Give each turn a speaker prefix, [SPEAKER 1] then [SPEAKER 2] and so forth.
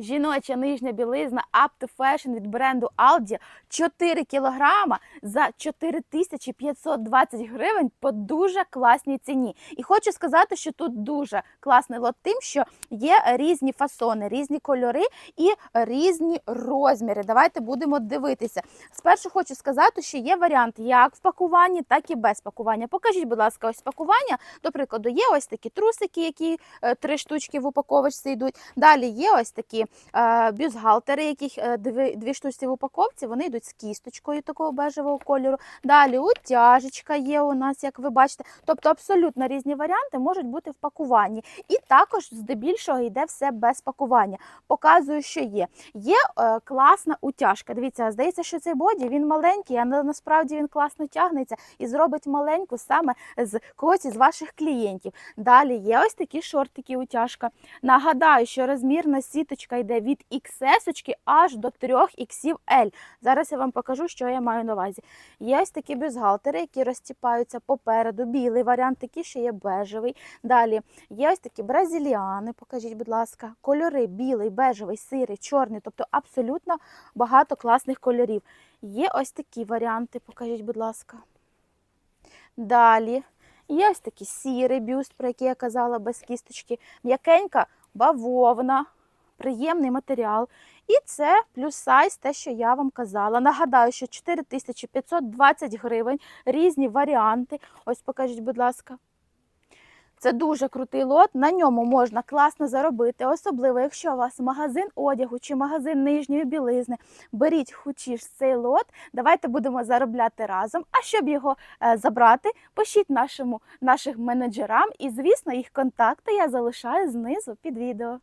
[SPEAKER 1] Жіноча нижня білизна Up to Fashion від бренду Aldi 4 кілограма за 4520 гривень по дуже класній ціні. І хочу сказати, що тут дуже класний лот тим, що є різні фасони, різні кольори і різні розміри. Давайте будемо дивитися. Спершу хочу сказати, що є варіант як в пакуванні, так і без пакування. Покажіть, будь ласка, ось пакування. До прикладу, є ось такі трусики, які е, три штучки в упаковочці йдуть. Далі є ось такі бюстгальтери, яких е, дві, дві штучці в упаковці, вони йдуть з кісточкою такого бежевого кольору. Далі утяжечка є у нас, як ви бачите. Тобто абсолютно різні варіанти можуть бути в пакуванні. І також здебільшого йде все без пакування. Показую, що є. Є е, класна утяжка. Дивіться, здається, що цей боді він маленький, а насправді він класно тягнеться і зробить маленьку саме з когось із ваших клієнтів. Далі є ось такі шортики утяжка. Нагадаю, що розмірна сіточка йде від XS аж до 3XL. Зараз я вам покажу, що я маю на увазі. Є ось такі бюстгальтери, які розтіпаються попереду. Білий варіант, такий ще є бежевий. Далі є ось такі бразиліани, покажіть, будь ласка, кольори білий, бежевий, сирий, чорний, тобто абсолютно багато класних кольорів. Є ось такі варіанти, покажіть, будь ласка. Далі є ось такий сірий бюст, про який я казала, без кісточки, м'якенька бавовна, приємний матеріал. І це плюс сайз, те, що я вам казала. Нагадаю, що 4520 гривень, різні варіанти. Ось покажіть, будь ласка. Це дуже крутий лот, на ньому можна класно заробити, особливо якщо у вас магазин одягу чи магазин нижньої білизни. Беріть хочеш цей лот, давайте будемо заробляти разом. А щоб його е, забрати, пишіть нашому, нашим менеджерам, і, звісно, їх контакти я залишаю знизу під відео.